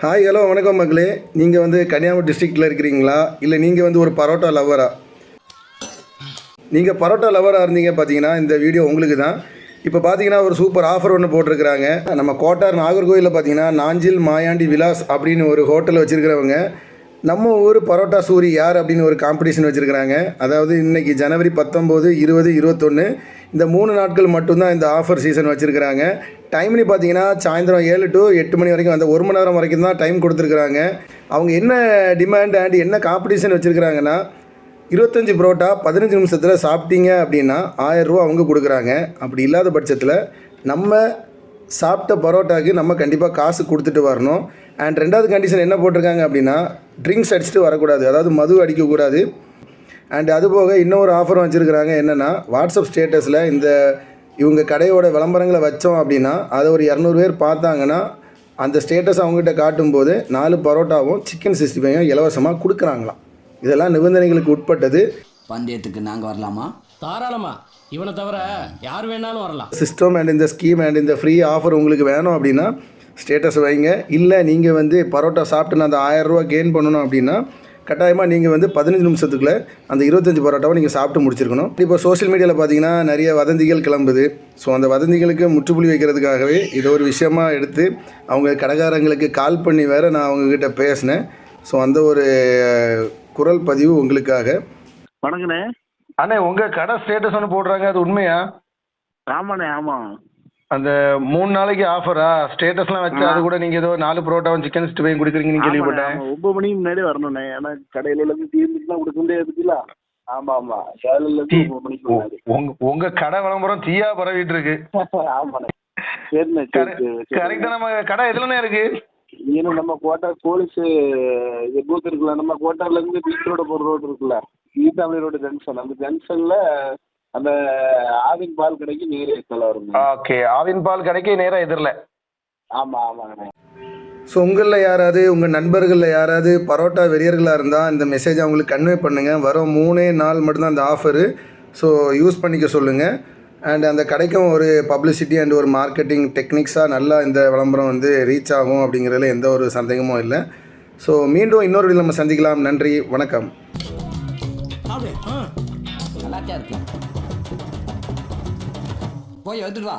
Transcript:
Hi hello வணக்கம் மக்களே. நீங்கள் வந்து கன்னியாகுமரி டிஸ்ட்ரிக்டில் இருக்கிறீங்களா? இல்லை நீங்கள் வந்து ஒரு பரோட்டா லவ்வரா நீங்கள் பரோட்டா லவராக இருந்தீங்க பார்த்தீங்கன்னா இந்த வீடியோ உங்களுக்கு தான் இப்போ பார்த்தீங்கன்னா ஒரு சூப்பர் ஆஃபர் ஒன்று போட்டிருக்கிறாங்க. நம்ம கோட்டார் நாகர்கோயிலில் பார்த்தீங்கன்னா நாஞ்சில் மாயாண்டி விலாஸ் அப்படின்னு ஒரு ஹோட்டல் வச்சுருக்கிறவங்க நம்ம ஊர் பரோட்டா சூரி யார் அப்படின்னு ஒரு காம்படிஷன் வச்சுருக்கிறாங்க. அதாவது இன்றைக்கி ஜனவரி பத்தொம்போது இருபது இருபத்தொன்று இந்த மூணு நாட்கள் மட்டும்தான் இந்த ஆஃபர் சீசன் வச்சுருக்கிறாங்க. டைம்னு பார்த்தீங்கன்னா சாயந்தரம் ஏழு டு எட்டு மணி வரைக்கும் அந்த ஒரு மணி நேரம் வரைக்கும் தான் டைம் கொடுத்துருக்குறாங்க. அவங்க என்ன டிமாண்ட் அண்ட் என்ன காம்படிஷன் வச்சுருக்கிறாங்கன்னா இருபத்தஞ்சி புரோட்டா பதினஞ்சு நிமிஷத்தில் சாப்பிட்டீங்க அப்படின்னா ஆயரூவா அவங்க கொடுக்குறாங்க. அப்படி இல்லாத பட்சத்தில் நம்ம சாப்பிட்ட பரோட்டாக்கு நம்ம கண்டிப்பாக காசு கொடுத்துட்டு வரணும். அண்ட் ரெண்டாவது கண்டிஷன் என்ன போட்டிருக்காங்க அப்படின்னா ட்ரிங்க்ஸ் அடிச்சுட்டு வரக்கூடாது. அதாவது மது அடிக்கக்கூடாது. அண்ட் அதுபோக இன்னொரு ஆஃபரும் வச்சுருக்கிறாங்க என்னென்னா வாட்ஸ்அப் ஸ்டேட்டஸில் இந்த இவங்க கடையோட விளம்பரங்களை வச்சோம் அப்படின்னா அதை ஒரு இரநூறு பேர் பார்த்தாங்கன்னா அந்த ஸ்டேட்டஸ் அவங்ககிட்ட காட்டும்போது நாலு பரோட்டாவும் சிக்கன் சிக்ஸ்டி ஃபைவும் இலவசமாக கொடுக்குறாங்களாம். இதெல்லாம் நிபந்தனைகளுக்கு உட்பட்டது. பந்தயத்துக்கு நாங்கள் வரலாமா? தாராளமா. இவனை தவிர யார் வேணாலும் வரலாம். சிஸ்டம் அண்ட் இந்த ஸ்கீம் அண்ட் இந்த ஃப்ரீ ஆஃபர் உங்களுக்கு வேணும் அப்படின்னா ஸ்டேட்டஸ் வைங்க. இல்லை நீங்கள் வந்து பரோட்டா சாப்பிட்டு நான் அந்த ஆயரூவா கெயின் பண்ணணும் அப்படின்னா கட்டாயமாக நீங்கள் வந்து பதினஞ்சு நிமிஷத்துக்குள்ளே அந்த இருபத்தஞ்சி பரோட்டாவை நீங்கள் சாப்பிட்டு முடிச்சிருக்கணும். இப்போ சோஷியல் மீடியாவில் பார்த்தீங்கன்னா நிறைய வதந்திகள் கிளம்புது. ஸோ அந்த வதந்திகளுக்கு முற்றுப்புள்ளி வைக்கிறதுக்காகவே இதை ஒரு விஷயமா எடுத்து அவங்க கடைக்காரங்களுக்கு கால் பண்ணி வேற நான் அவங்கக்கிட்ட பேசினேன். ஸோ அந்த ஒரு குரல் பதிவு உங்களுக்காக. வணக்கண்ணே. அண்ணே உங்கள் கடை ஸ்டேட்டஸ் ஒன்று போடுறாங்க அது உண்மையா? ஆமாண்ணே ஆமாம். அந்த மூணு நாளைக்கு ஆஃபரா ஸ்டேட்டஸ்லாம் வச்சு அது கூட நீங்க ஏதோ நாலு புரோட்டாவும் சிக்கன் சிக்ஸ்டி ஃபைவ் கொடுக்குறீங்கன்னு கேள்விப்பட்டேன். ஒன்பது மணிக்கு முன்னாடி வரணுண்ணே ஏன்னா கடையில இருந்து தீர்ந்துட்டுலாம் கொடுக்க முடியாதுல ஆமா ஆமா. வேலையில இருந்து ஒன்பது மணிக்கு முன்னாடி. உங்க உங்க கடை விளம்பரம் தீயா பரவிட்டு இருக்கு ஆமாண்ணே. சரிண்ணே கரெக்டா நம்ம கடை எதுலண்ணே இருக்கு? ஏன்னா நம்ம கோட்டா போலீஸ் இது பூத் இருக்குல்ல நம்ம கோட்டார்ல இருந்து பீச் ரோடு போகிற ரோடு இருக்குல்ல ஈட்டாமணி ரோடு ஜங்ஷன் அந்த ஜங்ஷன்ல அந்த ஆவின் பால் கடைக்கு நேர் வருங்க. ஓகே ஆவின் பால் கடைக்கு நேரா எதிரில். ஆமா ஆமாங்கண்ணே ஸோ உங்களில் யாராவது உங்கள் நண்பர்களில் யாராவது பரோட்டா வெறியர்களாக இருந்தால் இந்த மெசேஜ் அவங்களுக்கு கன்வே பண்ணுங்கள் வரும் மூணே நாள் மட்டும்தான் அந்த ஆஃபரு ஸோ யூஸ் பண்ணிக்க சொல்லுங்கள் அண்ட் அந்த கடைக்கும் ஒரு பப்ளிசிட்டி அண்ட் ஒரு மார்க்கெட்டிங் டெக்னிக்ஸாக நல்லா இந்த விளம்பரம் வந்து ரீச் ஆகும் அப்படிங்கிறதுல எந்த ஒரு சந்தேகமும் இல்லை. ஸோ மீண்டும் இன்னொரு நம்ம சந்திக்கலாம். நன்றி வணக்கம். அப்படியே நல்லாத்தான் இருக்கு போய் எடுத்துட்டு வா